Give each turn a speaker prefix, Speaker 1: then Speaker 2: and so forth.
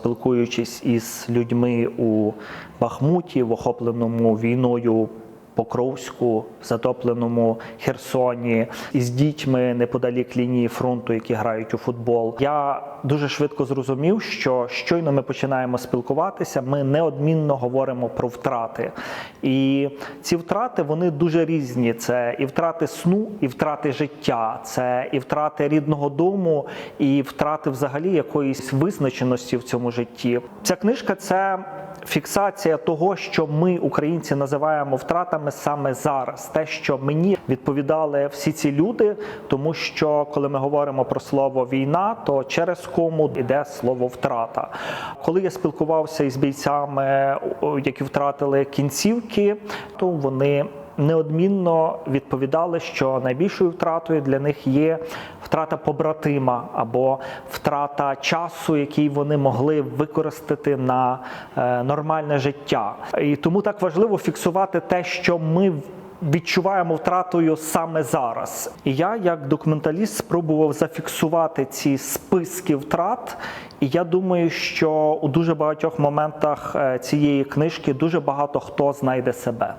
Speaker 1: спілкуючись із людьми у Бахмуті, в охопленому війною Покровську, затопленому Херсоні, із дітьми неподалік лінії фронту, які грають у футбол. Я дуже швидко зрозумів, що щойно ми починаємо спілкуватися, ми неодмінно говоримо про втрати. І ці втрати вони дуже різні. Це і втрати сну, і втрати життя, це і втрати рідного дому, і втрати взагалі якоїсь визначеності в цьому житті. Ця книжка це фіксація того, що ми, українці, називаємо втратами саме зараз. Те, що мені відповідали всі ці люди, тому що коли ми говоримо про слово війна, то через кому йде слово втрата. Коли я спілкувався із бійцями, які втратили кінцівки, то вони неодмінно відповідали, що найбільшою втратою для них є втрата побратима або втрата часу, який вони могли використати на е, нормальне життя. І тому так важливо фіксувати те, що ми відчуваємо втратою саме зараз. І я, як документаліст, спробував зафіксувати ці списки втрат. І я думаю, що у дуже багатьох моментах е, цієї книжки дуже багато хто знайде себе.